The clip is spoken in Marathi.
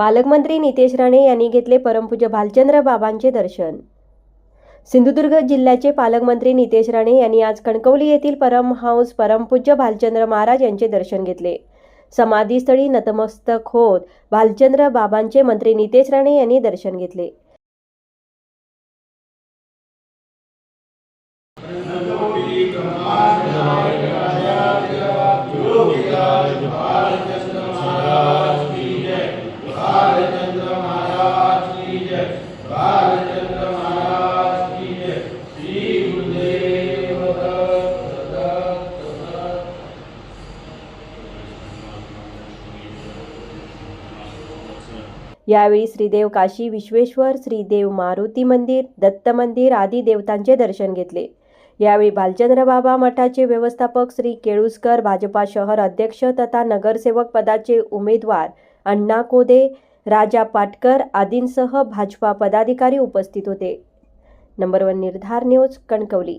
पालकमंत्री नितेश राणे यांनी घेतले परमपूज्य भालचंद्र बाबांचे दर्शन. सिंधुदुर्ग जिल्ह्याचे पालकमंत्री नितेश राणे यांनी आज कणकवली येथील परमहंस परमपूज्य भालचंद्र महाराज यांचे दर्शन घेतले. समाधीस्थळी नतमस्तक होत भालचंद्र बाबांचे मंत्री नितेश राणे यांनी दर्शन घेतले. यावेळी श्रीदेव काशी विश्वेश्वर श्रीदेव मारुती मंदिर दत्त मंदिर आदी देवतांचे दर्शन घेतले. यावेळी भालचंद्र बाबा मठाचे व्यवस्थापक श्री केळुसकर भाजपा शहर अध्यक्ष तथा नगरसेवक पदाचे उमेदवार अण्णा कोदे राजा पाटकर आदींसह भाजपा पदाधिकारी उपस्थित होते. Number one Nirdhar news Kankavli.